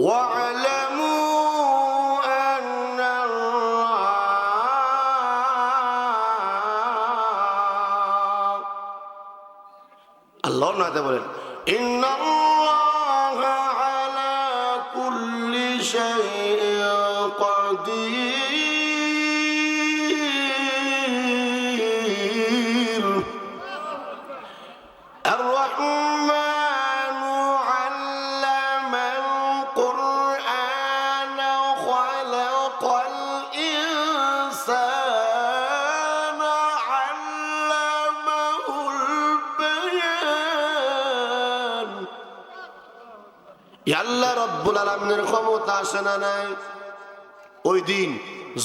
واعلموا أن الله الله نعم بولن إن الله আল্লাহ রব্বুল আলমিনের ক্ষমতা আসে না নাই ওই দিন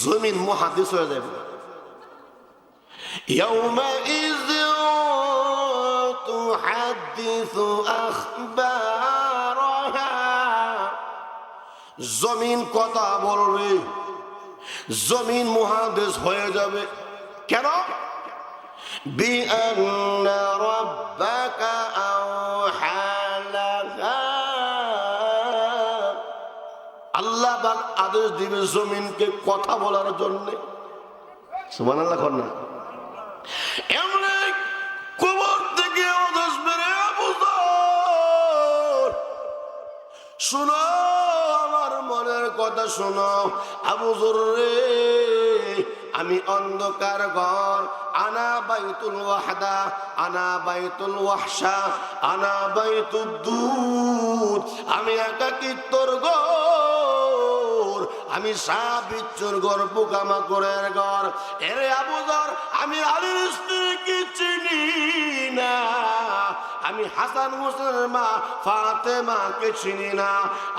জমিন মহাদিস হয়ে যাবে يومئذ تحدث أخبارها জমিন কথা বলবে জমিন মহাদেশ হয়ে যাবে কেন بأن ربك أوحى আল্লাহ পাক আদেশ দিবে জমিনকে কথা বলার জন্য। শোনো, আমার মনের কথা শোনো। আবুজুর রে, আমি অন্ধকার ঘর। আনা বাইতুল ওয়াহদা, আনা বাইতুল ওয়াহশা, আনা বাইতুল দুধ। আমি একাকিত্বর ঘর। আমি সাপ বিচ্ছুর ঘর পোকামা করে ঘর। এরে আবুদর আমি আলীর স্ত্রীকে চিনি না। আমি হাসান হোসেনের মা ফাতেমাকে চিনি না।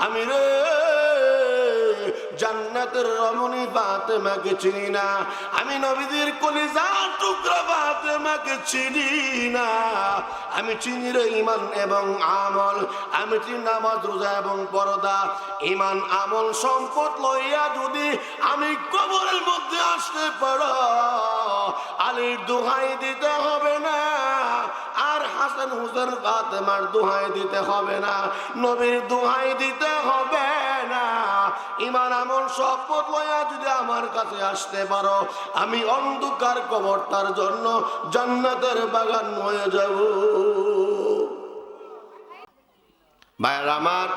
আমি রে জান্নাতের রমণী ফাতেমাকে চিনি না। আমি নবীদের কলিজা টুকরা ফাতেমাকে চিনি না। আমি চিনি রে ইমান এবং আমল, আমি চিনি নামাজ, রোজা এবং পরদা। ইমান আমল, সম্পদ লইয়া যদি আমি কবরের মধ্যে আসতে পারো, আলীর দোহাই দিতে হবে না, আর হাসান হুসেন ফাতেমার দোহাই দিতে হবে না, নবীর দোহাই দিতে হবে। ইমান আমল শপথ লইয়া যদি আমার কাছে আসতে পারো, আমি অন্ধকার কবরটার জন্য জান্নাতের বাগান হয়ে যাব। ভাইয়ার আমার,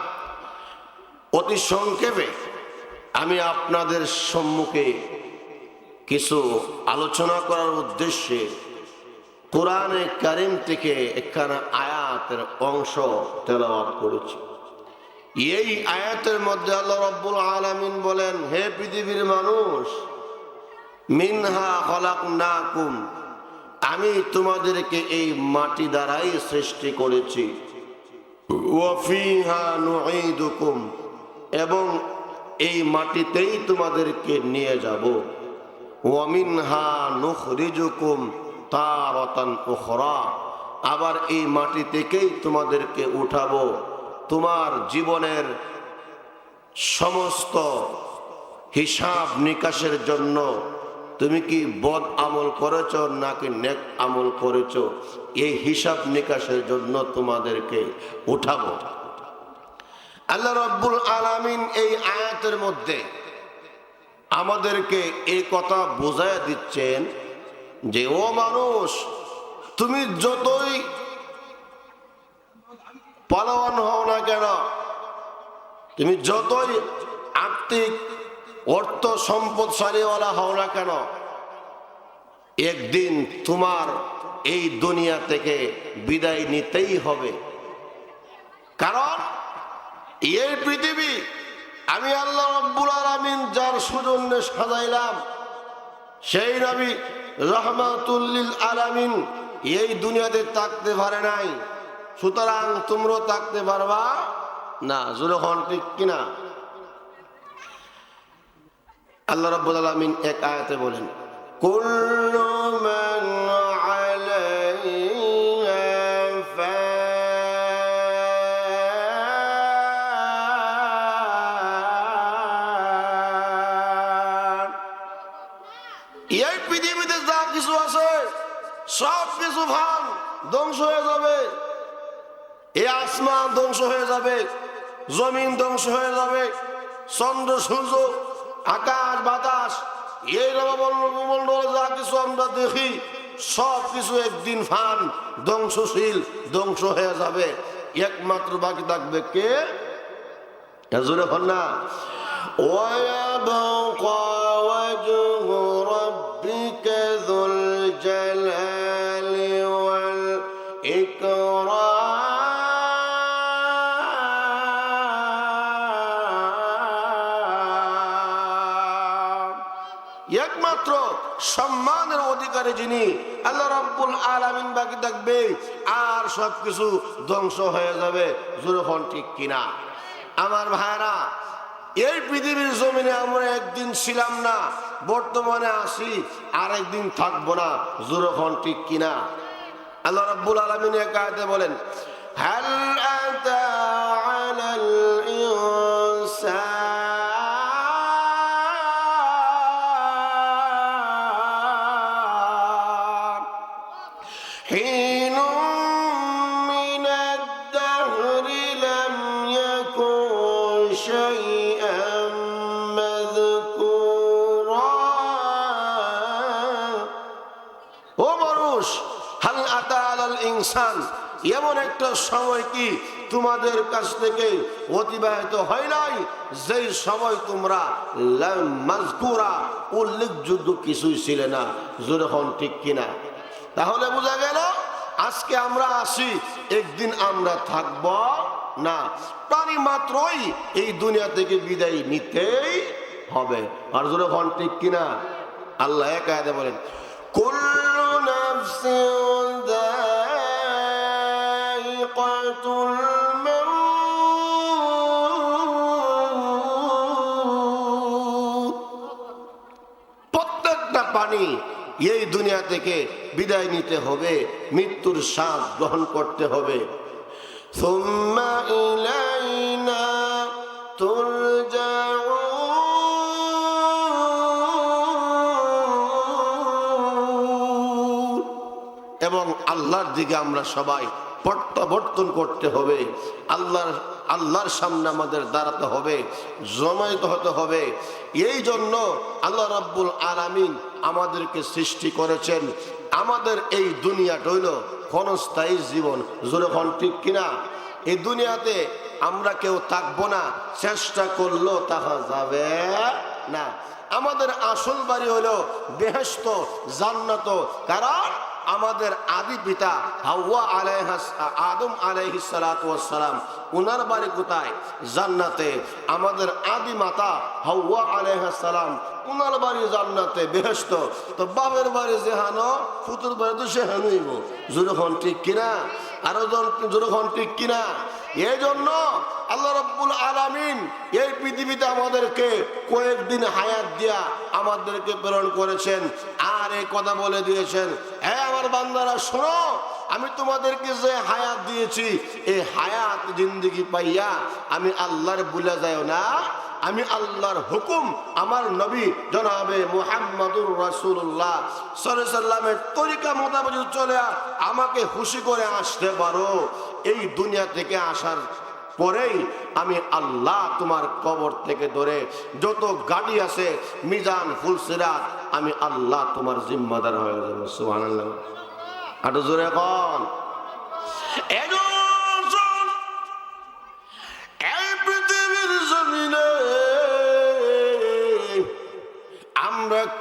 অতি সংক্ষেপে আমি আপনাদের সম্মুখে কিছু আলোচনা করার উদ্দেশ্যে কোরআনে কারিম থেকে একখানা আয়াতের অংশ তেলাওয়াত করেছি। এই আয়াতের মধ্যে আল্লাহ রব্বুল আলামিন বলেন, হে পৃথিবীর মানুষ, মিনহা হলাক না কুম আমি তোমাদেরকে এই মাটি দ্বারাই সৃষ্টি করেছি। এবং এই মাটিতেই তোমাদেরকে নিয়ে যাব। আবার এই মাটি থেকেই তোমাদেরকে উঠাবো। তোমার জীবনের সমস্ত হিসাব নিকাশের জন্য তুমি কি বদ আমল করেছ নাকি নেক আমল করেছ? এই হিসাব নিকাশের জন্য তোমাদেরকে উঠাবো। আল্লাহ রব্বুল আলামিন এই আয়াতের মধ্যে আমাদেরকে এই কথা বোঝায় দিচ্ছেন যে, ও মানুষ, তুমি যতই পালাওয়ান হও না কেন? তুমি যতই আর্থিক, অর্থ সম্পদশালীওয়ালা হও না কেন, একদিন তোমার এই দুনিয়া থেকে বিদায় নিতেই হবে। কারণ এই পৃথিবী আমি আল্লাহ রব্বুল আলমিন যার সুজন্যে সাজাইলাম, সেই নবী রহমাতুল্লিল আলামিন এই দুনিয়াতে থাকতে পারে নাই। সুতরাং তোমরাও থাকতে পারবা? না জুলে হন ঠিক কিনা? আল্লাহ রব্বুল আলমিন এক আয়াতে বলেন, কুল্লু মান আসমান ধ্বংস হয়ে যাবে, জমিন ধ্বংস হয়ে যাবে, চন্দ্র, সূর্য, আকাশ, বাতাস, এই রবমন্ডল যা কিছু আমরা দেখি, সব কিছু একদিন ফান, ধ্বংসশীল, ধ্বংস হয়ে যাবে। একমাত্র বাকি থাকবে কে? হ্যাঁ, জোরে হন না। ওয়া সম্মানের যিনি আল্লাহ রব্বুল আলামিন বাকি থাকবে, আর সবকিছু ধ্বংস হয়ে যাবে যখন ঠিক কিনা? আমার ভাইরা, এই পৃথিবীর জমিনে আমরা একদিন ছিলাম না, বর্তমানে আসি আর একদিন থাকব না যখন ঠিক কিনা? আল্লাহ রব্বুল আলমিন একাতে বলেন هل সময় কি তোমাদের কাছ থেকে অতিবাহিত হয় নাই? যেই সময় তোমরা মাজকুরা উল্লেখযোগ্য কিছুই ছিলে না যখন ঠিক কিনা। তাহলে বোঝা গেল আজকে আমরা আসি, একদিন আমরা থাকব না। প্রাণী মাত্রই এই দুনিয়া থেকে বিদায় নিতেই হবে। আর যখন ঠিক কিনা, আল্লাহ একাদে বলেন, কুল্লু থেকে বিদায় নিতে হবে, মৃত্যুর সাপ গ্রহণ করতে হবে। এবং আল্লাহর দিকে আমরা সবাই প্রত্যাবর্তন করতে হবে। আল্লাহর আল্লাহর সামনে আমাদের দাঁড়াতে হবে, জমায়িত হতে হবে। এই জন্য আল্লাহ রাব্বুল আলামিন আমাদেরকে সৃষ্টি করেছেন। আমাদের এই দুনিয়াটা হইল ক্ষণস্থায়ী জীবন। যেরকম ঠিক কিনা? এই দুনিয়াতে আমরা কেউ থাকব না, চেষ্টা করলেও তাহা যাবে না। আমাদের আসল বাড়ি হলো বেহেস্ত জান্নাত। কারণ আমাদের আদি পিতা হাওয়া আলাইহাস আদম আলাইহিস সালাম, উনার বাড়ি কোথায়? জান্নাতে। আমাদের আদি মাতা হাওয়া আলাইহাস সালাম উনার বাড়ি জান্নাতে বেহেস্ত তো বাপের বাড়ি যেহানো ফুতুর বাড়ি তো সেহানুইব যখন ঠিক কিনা? আরও যখন ঠিক কিনা? এই জন্য আল্লাহ রব্বুল আলামিন এই পৃথিবীতে আমাদেরকে কয়েকদিন হায়াত দিয়া আমাদেরকে প্রেরণ করেছেন আর এই কথা বলে দিয়েছেন। হ্যাঁ আমার বান্দারা, শোনো, আমি তোমাদেরকে যে হায়াত দিয়েছি, এই হায়াত জিন্দগি পাইয়া আমি আল্লাহর বুলে যায় না। আমি আল্লাহর হুকুম আমার নবী জনাবে মুহাম্মদুর রাসূলুল্লাহ সাল্লামের তরিকা মোতাবেক চলে আমাকে খুশি করে আসতে পারো। এই দুনিয়া থেকে আসার পরেই আমি আল্লাহ তোমার কবর থেকে ধরে যত গাড়ি আছে, মিজান, ফুলসিরাত, আমি আল্লাহ তোমার জিম্মাদার হয়ে যাব। সুবহানাল্লাহ। আরও জোরে এখন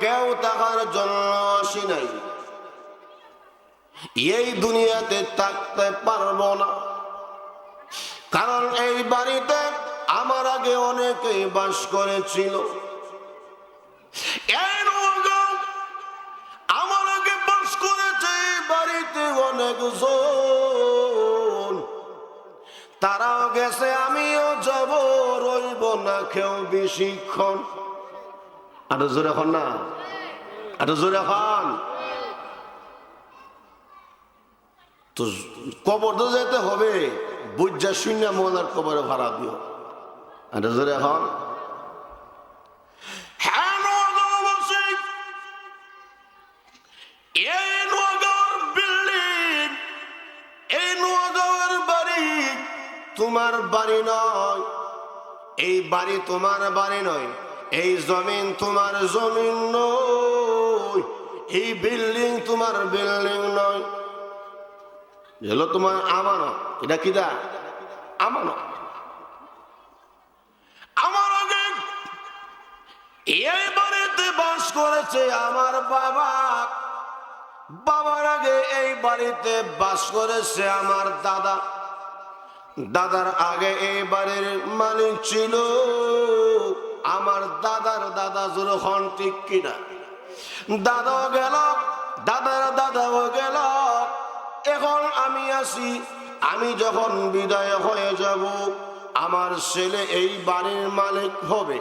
কেউ তাহার জন্য আসি নাই। এই দুনিয়াতে থাকতে পারব না। কারণ এই বাড়িতে আমার আগে অনেকেই বাস করেছিল। আমার আগে বাস করেছে বাড়িতে অনেক তারাও গেছে, আমিও যাব, রইব না কেউ বেশিক্ষণ। আরও জোরে এখন না? আরও জোরে এখন তো কবর তো যেতে হবে। বুঝা শূন্য মনার কবরে ভাড়া দিও। আরও জোরে এখন হ্যাঁ এই নোয়াগাঁওর building, এই নোয়াগাঁওয়ের বাড়ি তোমার বাড়ি নয়। এই বাড়ি তোমার বাড়ি নয়। এই জমিন তোমার জমিন নয়, এই বিল্ডিং তোমার বিল্ডিং নয়। হলো তোমার আমানত। এটা কি দা? আমানত। আমার এই বাড়িতে বাস করেছে আমার বাবা। বাবার আগে এই বাড়িতে বাস করেছে আমার দাদা। দাদার আগে এই বাড়ির মালিক ছিল। আমার দাদার দাদা যখন ঠিক কিনা? দাদাও গেল, দাদার দাদাও গেল। এখন আমি আসি আমি যখন বিদায় হয়ে যাব, আমার ছেলে এই বাড়ির মালিক হবে।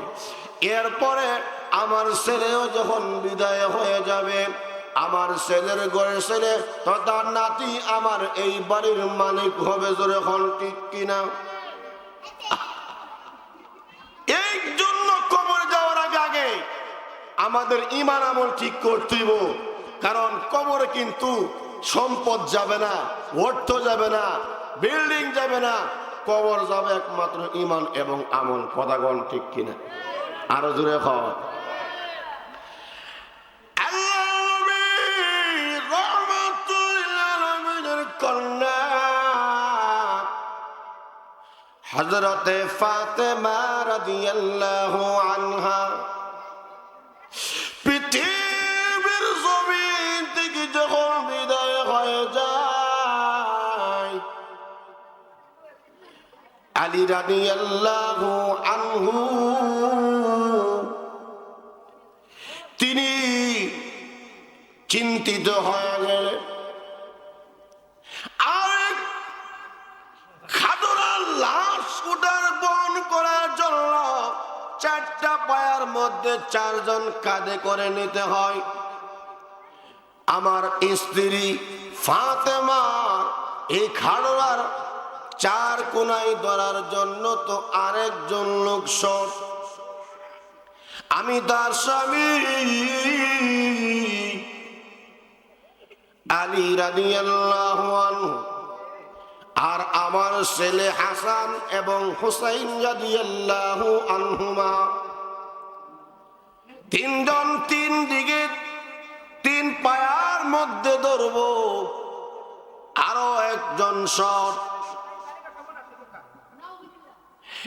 এরপরে আমার ছেলেও যখন বিদায় হয়ে যাবে, আমার ছেলের ঘরের ছেলে তথা নাতি আমার এই বাড়ির মালিক হবে যখন ঠিক কিনা? আমাদের ইমান আমল ঠিক করতেইব। কারণ কবরে কিন্তু সম্পদ যাবে না, অর্থ যাবে না, বিল্ডিং যাবে না, কবর যাবে একমাত্র ইমান এবং আমল পদাগণ ঠিক কিনা? আরও জোরে খাওয়া হজরতে ফাতেমা রাদিয়াল্লাহু আনহা আনহু। তিনি চিন্তিত হয়ে গেলেন। বহন করার জন্য চারটা পায়ার মধ্যে চারজন করে নিতে হয়। আমার স্ত্রী ফাতেমা, এই খাড়োয়ার চার কোনায় ধরার জন্য তো আরেকজন লোক শট আমি তার স্বামী। আলী রাদিয়াল্লাহু আনহু। আর আমার ছেলে হাসান এবং হুসাইন রাদিয়াল্লাহু আনহুমা। তিনজন তিন দিকে তিন পায়ার মধ্যে ধরব। আরও একজন শট এমনি আলমিন, রহমাতুল আলামিন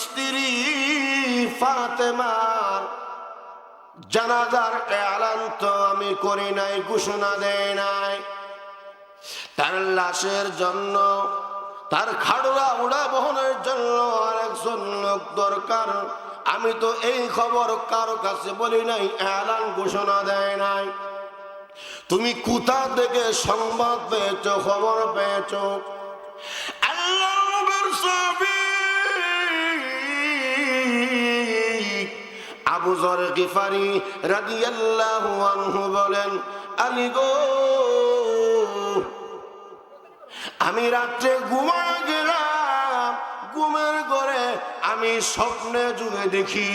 স্ত্রী ফাতেমার জানাজার এলান তো আমি করি নাই, ঘোষণা দেয় নাই। তার লাশের জন্য, তার খাড়ুরা উড়া বহনের জন্য আরেকজন লোক দরকার। আমি তো এই খবর কারও কাছে বলি নাই, এলান ঘোষণা দেয় নাই। তুমি কোথা থেকে সংবাদ পেয়েছ, খবর পেয়েছ? আল্লাহ আবু জর গিফারি রাদিয়াল্লাহু বলেন, আলী গো, আমি রাত্রে ঘুমা গেলাম। ঘুমের ঘরে আমি স্বপ্নে যুগে দেখি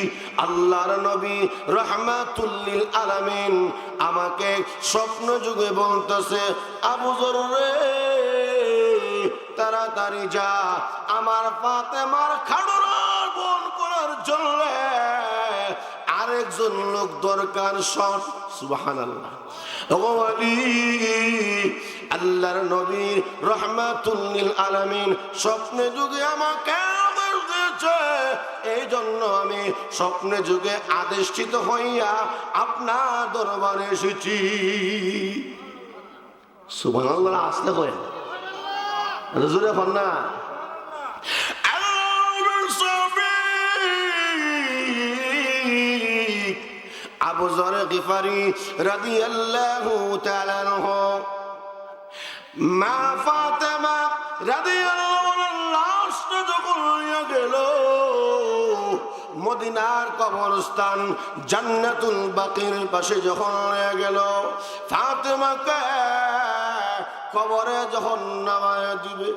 আল্লাহর নবী রহমাতুল্লিল আলামিন আমাকে স্বপ্ন যুগে বলতেছে, আবু জর রে, তাড়াতাড়ি যা। আমার পাতে ফাতেমার খাড়ুরার বন করার জন্য আরেকজন লোক দরকার সব সুবাহান আল্লাহ আল্লাহর নবীর রহমাতুল্লিল আলামিন স্বপ্নে যুগে আমাকে এই জন্য আমি স্বপ্নে যুগে আদেশিত হইয়া আপনার দরবারে এসেছি। সুবাহ আসতে হয় জোরে হন না। যখন গেল, মদিনার কবরস্থান জান্নাতুল বাকির পাশে যখন হয়ে গেল, ফাতেমাকে কবরে যখন নামায় দিবে।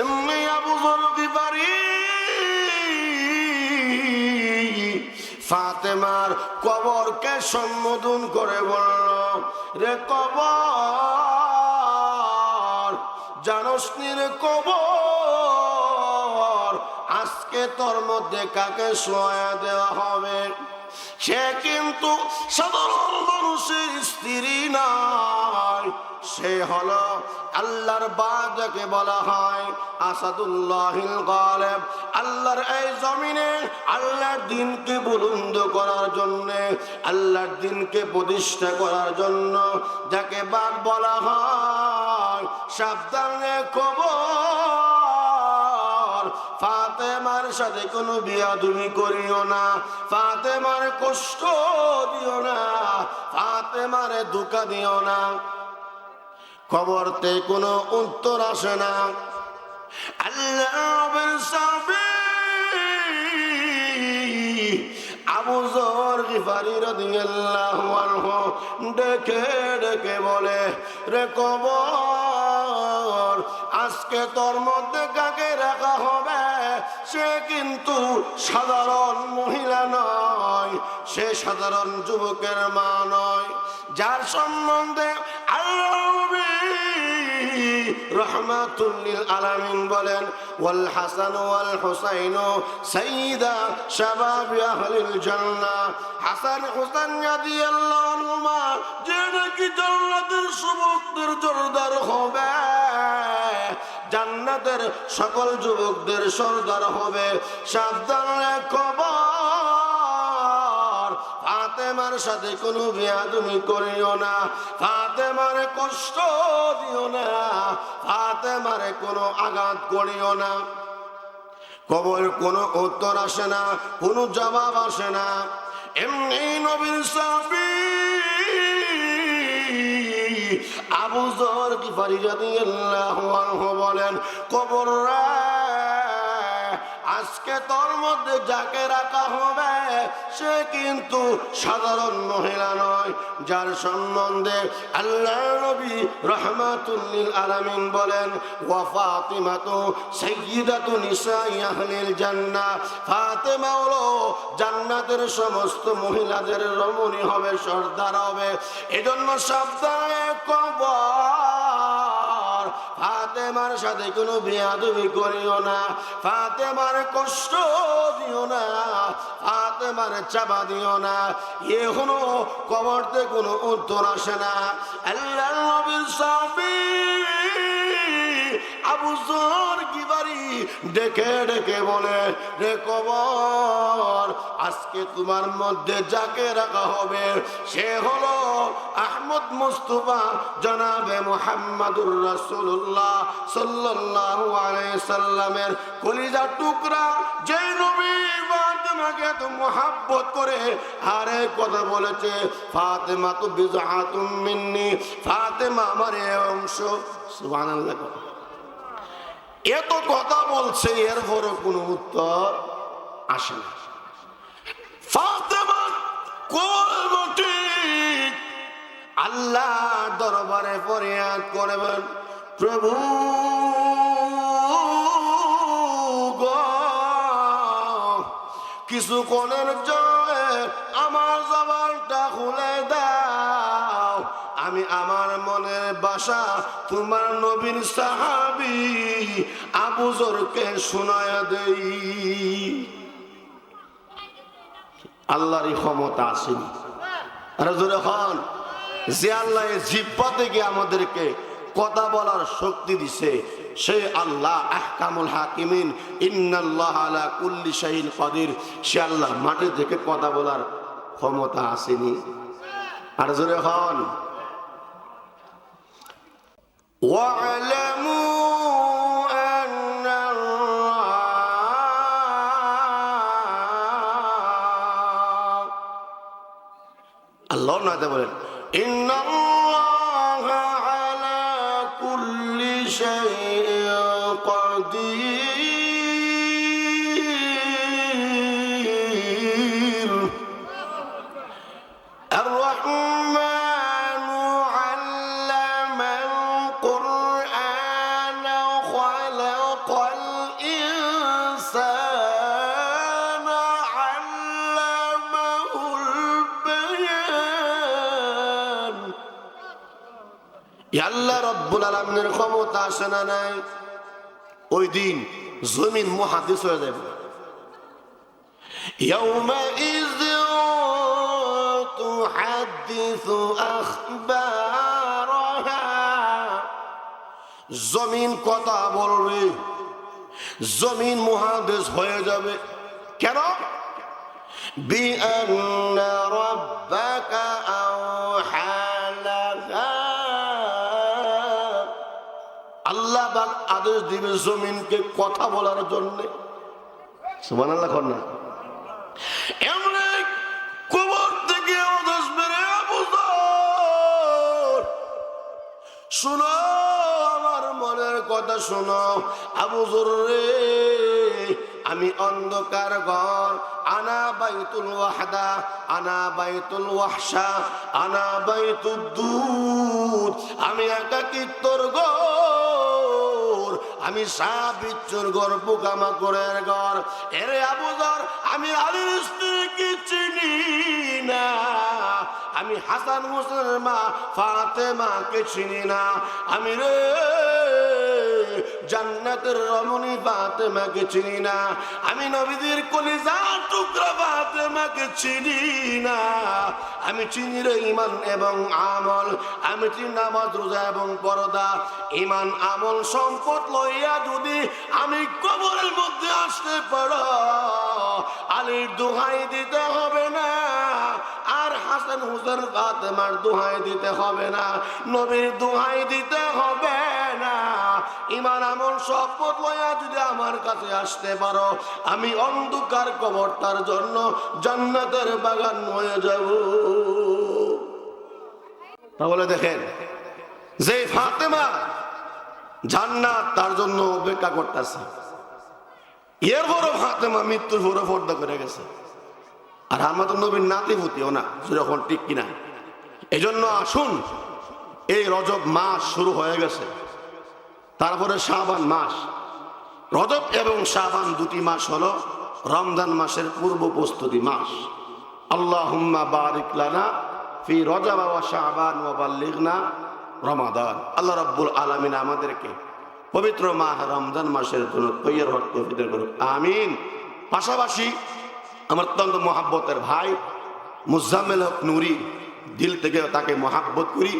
এমনি আবু কবরকে সম্বোধন করে বলল, রে কবর, জানস নি রে কবর? আজকে তোর মধ্যে কাকে সোয়া দেওয়া হবে? সে কিন্তু সাধারণ মানুষের স্ত্রী নয়। সে হলো আল্লাহর বাদকে বলা হয় আসাদুল্লাহিল গালেব। আল্লাহর এই জমিনে আল্লাহর দিনকে বুলন্দ করার জন্য, আল্লাহর দিনকে প্রতিষ্ঠা করার জন্য যাকে বাদ বলা হয় সাবধানে খবর। ফাতেমার সাথে কোনো বিয়া তুমি করিও না, ফাতেমার কষ্ট দিও না, ফাতেমারে ধোকা দিও না। খবরতে কোনো উত্তর আসে না। আল্লাহ ডেকে ডেকে বলে, রে কবর, আজকে তোর মধ্যে কাকে রাখা হবে? সে কিন্তু সাধারণ মহিলা নয়, সে সাধারণ যুবকের মা নয়। যার সম্বন্ধে আল্লাহ রহমাতুল্লিল আলামিন বলেন, ওয়াল হাসান ওয়াল হুসাইন সাইয়্যিদা শাবাব আহলিল জান্নাহ। হাসান হুসাইন রাদিয়াল্লাহু আনহুমা, যে নাকি জান্নাতের জোরদার হবে, জান্নাতের সকল যুবকদের সর্দার হবে। সাবধানে খবর ফাতেমার সাথে কোনো বিয়াদুমি করিও না। ফাতেমার কষ্ট দিও না। ফাতেমারে কোনো আঘাত করিও না। কবর কোনো উত্তর আসে না কোনো জবাব আসে না। এমনি নবীন সাবি আবু জর কি ফারিজাদি আল্লাহ বলেন কবর রে, আজকে তোর মধ্যে যাকে রাখা হবে, সে কিন্তু সাধারণ মহিলা নয়, যার সম্বন্ধে আল্লাহ নবী রহমাতুল্লিল আলামিন বলেন, ওয়া ফাতিমাতু সাইয়্যিদাতু নিসাই আহলিল জান্নাহ। ফাতেমা হলো জান্নাতের সমস্ত মহিলাদের রমণী হবে, সর্দার হবে। এজন্য সাবধানে কবর। ফাতেমার সাথে কোনো বিয়াদবি করিও না, ফাতেমার কষ্ট দিও না, ফাতেমার চাপা দিও না। এখনও কবরতে কোনো উত্তর আসে না। আল্লাহ নবীর সাবি আবু জর ডেকে ডেকে বলে, রে কবর, আজকে তোমার মধ্যে যাকে রাখা হবে, সে হলো আহমদ মুস্তফা জনাবে মোহাম্মদুর রাসূলুল্লাহ। সাল্লামের কলিজা টুকরা যে মোহাব্বত করে আরে কথা বলেছে, ফাতেমা তো মিন্নি ফাতেমা আমার এ অংশ। এত কথা বলছে, এরপরও কোনো উত্তর আসে না। কোল আল্লাহ দরবারে ফরিয়াদ করবেন। প্রভু গো, কিছুক্ষণের জয়ে আমার জবানটা খুলে দাও। আমি আমার মনের বাসা তোমার নবীন সাহাবি আবুজরকে শোনায় দেই। আল্লাহরই ক্ষমতা আসেনি আরে জোরে হন যে আল্লাহ জিব্বা থেকে আমাদেরকে কথা বলার শক্তি দিছে সেই আল্লাহ আহকামুল হাকিমিন ইন্নাল্লাহ আলা কুল্লি শাহিন কদির সে আল্লাহ মাটি থেকে কথা বলার ক্ষমতা আসেনি আর জোরে হন واعلموا أن الله আল্লাহ নাতে বলেন আল্লাহ রব্বুল আলমিনের ক্ষমতা আসে না নাই ওই দিন জমিন মহাদিস হয়ে যাবে يومئذ تحدث أخبارها জমিন কথা বলবে জমিন মহাদেশ হয়ে যাবে কেন بأن ربك أوحى আল্লাহ আদেশ দিবে জমিনকে কথা বলার জন্য। আমার মনের কথা রে, আমি অন্ধকার ঘর। আনা বাইতুল ওয়াহদা, আনা বাইতুল ওয়াহশা, আনা বাইতুল দুধ। আমি একাকিত্বর ঘর। আমি সাপ বিচ্ছুর ঘর করে ঘর। এরে আবুজর আমি আলীর স্ত্রীকে চিনি না। আমি হাসান হোসেনের মা, ফাতেমাকে চিনি না। আমি রে জান্নাতের রমণী ফাতেমাকে চিনি না। আমি নবীদের কলিজা টুকরা ফাতেমাকে চিনি না। আমি চিনি রে ইমান এবং আমল। আমি চিনি নামাজ, রোজা এবং পরদা। ইমান আমল, সম্পদ লইয়া যদি আমি কবরের মধ্যে আসতে পারো, আলীর দোহাই দিতে হবে না। আর হাসান হুসেন ফাতেমার দোহাই দিতে হবে না। নবীর দোহাই দিতে হবে। ইমান আমল সম্পদ লইয়া যদি আমার কাছে আসতে পারো, আমি অন্ধকার কবরটার জন্য জান্নাতের বাগান হয়ে যাব। তাহলে দেখেন, যে ফাতেমা জান্নাত তার জন্য অপেক্ষা করতেছে। এর বড় ফাতেমা মৃত্যুর বড় পর্দা করে গেছে। আর আমাদের নবীর নাতি ভূতিও না, যেরকম ঠিক কিনা। এই জন্য আসুন, এই রজব মাস শুরু হয়ে গেছে। তারপরে শাবান মাস। রজব এবং শাবান দুটি মাস হলো রমজান মাসের পূর্ব প্রস্তুতি মাস। আল্লাহ হুম্মা ফি রজব ওয়া শাবান ওয়া বাল্লিগনা রমাদান। আল্লাহ রাব্বুল আলামিন আমাদেরকে পবিত্র মাহ রমজান মাসের জন্য তৈয়ার দান আমিন। পাশাপাশি আমার অত্যন্ত মহাব্বতের ভাই মুজাম্মেল হক নুরি, দিল থেকে তাকে মহাব্বত করি।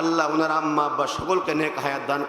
আল্লাহ ওনার আম্মা আব্বা সকলকে নেক হায়াত দান